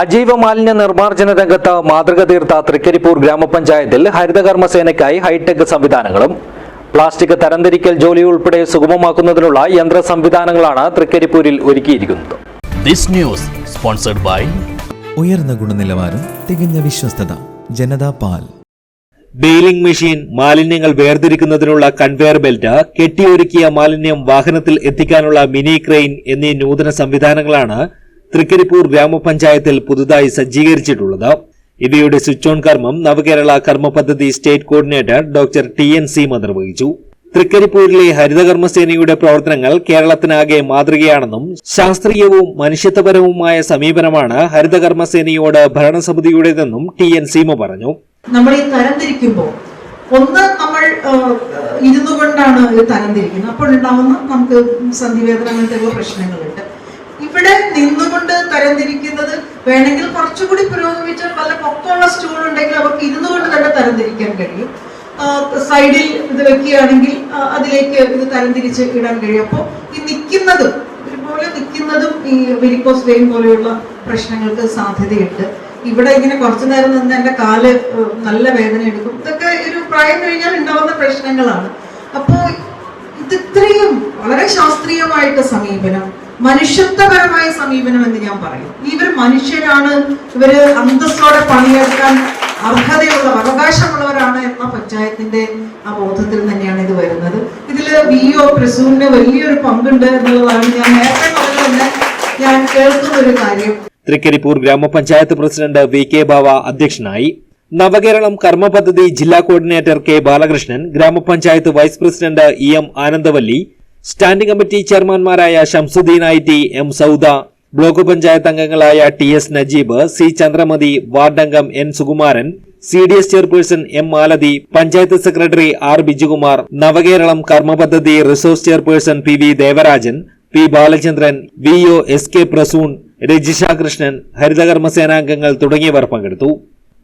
അജൈവ മാലിന്യ നിർമ്മാർജന രംഗത്ത് മാതൃക തീർത്ത തൃക്കരിപ്പൂർ ഗ്രാമപഞ്ചായത്തിൽ ഹരിതകർമ്മസേനയ്ക്കായി ഹൈടെക് സംവിധാനങ്ങളും പ്ലാസ്റ്റിക് തരംതിരിക്കൽ ജോലി ഉൾപ്പെടെ സുഗമമാക്കുന്നതിനുള്ള യന്ത്ര സംവിധാനങ്ങളാണ് തൃക്കരിപ്പൂരിൽ ഒരുക്കിയിരിക്കുന്നത്. This news sponsored by ഉയർന്ന ഗുണനിലവാരം തികഞ്ഞ വിശ്വസ്തത ജനതാ പാൽ. ബെയിലിംഗ് മെഷീൻ മാലിന്യങ്ങൾ വേർതിരിക്കുന്നതിനുള്ള കൺവെയർ ബെൽറ്റ് കെട്ടിയൊരുക്കിയ മാലിന്യം വാഹനത്തിൽ എത്തിക്കാനുള്ള മിനി ക്രെയിൻ എന്നീ നൂതന സംവിധാനങ്ങളാണ് തൃക്കരിപ്പൂർ ഗ്രാമപഞ്ചായത്തിൽ പുതുതായി സജ്ജീകരിച്ചിട്ടുള്ളത്. ഇവയുടെ സ്വിച്ച് ഓൺ കർമ്മം നവകേരള കർമ്മ പദ്ധതി state coordinator doctor T N C നിർവഹിച്ചു തൃക്കരിപ്പൂരിലെ ഹരിതകർമ്മസേനയുടെ പ്രവർത്തനങ്ങൾ കേരളത്തിനാകെ മാതൃകയാണെന്നും ശാസ്ത്രീയവും മനുഷ്യത്വപരവുമായ സമീപനമാണ് ഹരിതകർമ്മസേനയോട് ഭരണസമിതിയുടേതെന്നും ടി എൻ സീമ പറഞ്ഞു. നമ്മൾ ഈ തരംതിരിക്കുമ്പോൾ ഒന്ന് നമ്മൾ ഇരുന്നുകൊണ്ടാണ് തരംതിരിക്കുന്നത് അപ്പോൾ ഉണ്ടാവുന്ന നമുക്ക് സന്ധിവേദന അങ്ങനത്തെ പ്രശ്നങ്ങളുണ്ട്. ഇവിടെ നിന്നുകൊണ്ട് തരംതിരിക്കുന്നത് വേണമെങ്കിൽ കുറച്ചുകൂടി പുരോഗമിച്ച നല്ല പൊക്കമുള്ള സ്റ്റൂൾ ഉണ്ടെങ്കിൽ അവർക്ക് ഇരുന്നു കൊണ്ട് തന്നെ തരംതിരിക്കാൻ കഴിയും. സൈഡിൽ ഇത് വെക്കുകയാണെങ്കിൽ അതിലേക്ക് ഇത് തരംതിരിച്ച് ഇടാൻ കഴിയും. അപ്പോൾ ഈ നിൽക്കുന്നതും ഇതുപോലെ നിൽക്കുന്നതും ഈ വെരിക്കോസ് വെയിൻ പോലെയുള്ള പ്രശ്നങ്ങൾക്ക് സാധ്യതയുണ്ട്. ഇവിടെ ഇങ്ങനെ കുറച്ചു നേരം നിന്ന് എന്റെ കാൽ നല്ല വേദന എടുക്കും. ഇതൊക്കെ ഒരു പ്രായം കഴിഞ്ഞാൽ ഉണ്ടാവുന്ന പ്രശ്നങ്ങളാണ്. അപ്പോൾ ഇത് ഇത്രയും വളരെ ശാസ്ത്രീയമായിട്ട് സമീപനം മനുഷ്യത്വപരമായ സമീപനം എന്ന് ഞാൻ പറയും. ഇവർ മനുഷ്യരാണ്. ഇവർ അന്തസ്സോടെ പണിയെടുക്കാൻ അർഹതയുള്ള അവകാശമുള്ളവരാണ് എന്ന പഞ്ചായത്തിന്റെ ആ ബോധത്തിൽ തന്നെയാണ് ഇത് വരുന്നത്. ഇതിൽ വി ഒ പ്രസൂവിന്റെ വലിയൊരു പങ്കുണ്ട് എന്നുള്ളതാണ് ഞാൻ നേരത്തെ പറഞ്ഞത് തന്നെ. ഞാൻ കേൾക്കുന്ന ഒരു കാര്യം. തൃക്കരിപ്പൂർ ഗ്രാമപഞ്ചായത്ത് പ്രസിഡന്റ് വി കെ ബാവ അധ്യക്ഷനായി നവകേരളം കർമ്മ പദ്ധതി ജില്ലാ കോർഡിനേറ്റർ കെ ബാലകൃഷ്ണൻ ഗ്രാമപഞ്ചായത്ത് vice president E M Anandavalli standing committee ചെയർമാൻമാരായ Shamsuddin I T M Sauda block panchayat അംഗങ്ങളായ T S Najeeb C Chandramathi അംഗം N Sukumaran C D S chairperson M Malathi panchayat secretary R Bijukumar നവകേരളം കർമ്മപദ്ധതി resource chairperson P V Devarajan P Balachandran V O S K Prasoon Rajisha Krishnan ഹരിതകർമ്മ സേനാംഗങ്ങൾ തുടങ്ങിയവർ പങ്കെടുത്തു.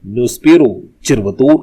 News bureau Cheruvathur.